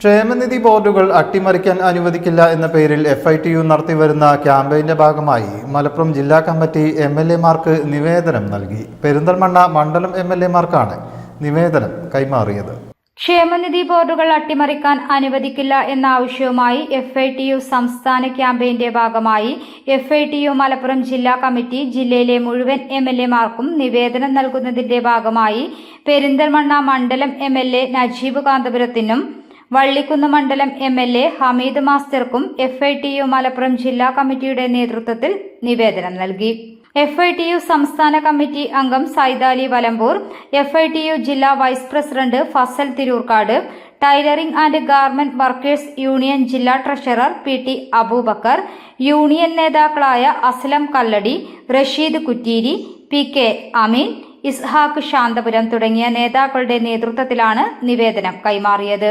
ക്ഷേമനിധി ബോർഡുകൾ അട്ടിമറിക്കാൻ അനുവദിക്കില്ല എന്ന പേരിൽ എഫ് ഐ ടി യു നടത്തിവരുന്ന ക്യാമ്പയിന്റെ ഭാഗമായി മലപ്പുറം ജില്ലാ കമ്മിറ്റി എം എൽ എമാർക്ക് നിവേദനം നൽകി. പെരിന്തൽമണ്ണ മണ്ഡലം എം എൽ എമാർക്കാണ് നിവേദനം കൈമാറിയത്. ക്ഷേമനിധി ബോർഡുകൾ അട്ടിമറിക്കാൻ അനുവദിക്കില്ല എന്ന ആവശ്യവുമായി എഫ് ഐ ടി യു സംസ്ഥാന ക്യാമ്പയിന്റെ ഭാഗമായി F I T U Malappuram ജില്ലാ കമ്മിറ്റി ജില്ലയിലെ മുഴുവൻ എം എൽ എമാർക്കും നിവേദനം നൽകുന്നതിന്റെ ഭാഗമായി പെരിന്തൽമണ്ണ മണ്ഡലം എം എൽ എ നജീബ് കാന്തപുരത്തിനും വള്ളിക്കുന്ന് മണ്ഡലം M L A Hameed മാസ്റ്റർക്കും F I T U Malappuram ജില്ലാ കമ്മിറ്റിയുടെ നേതൃത്വത്തിൽ നിവേദനം നൽകി. എഫ് ഐ ടി യു സംസ്ഥാന കമ്മിറ്റി അംഗം Saidali Valambur F I T U ജില്ലാ vice president Fazal Thiroorkkad tailoring and garment workers union ജില്ലാ treasurer P T Aboobacker union നേതാക്കളായ അസ്ലം കല്ലടി റഷീദ് കുറ്റീരി പി കെ അമീൻ ഇസ്ഹാഖ് ശാന്തപുരം തുടങ്ങിയ നേതാക്കളുടെ നേതൃത്വത്തിലാണ് നിവേദനം കൈമാറിയത്.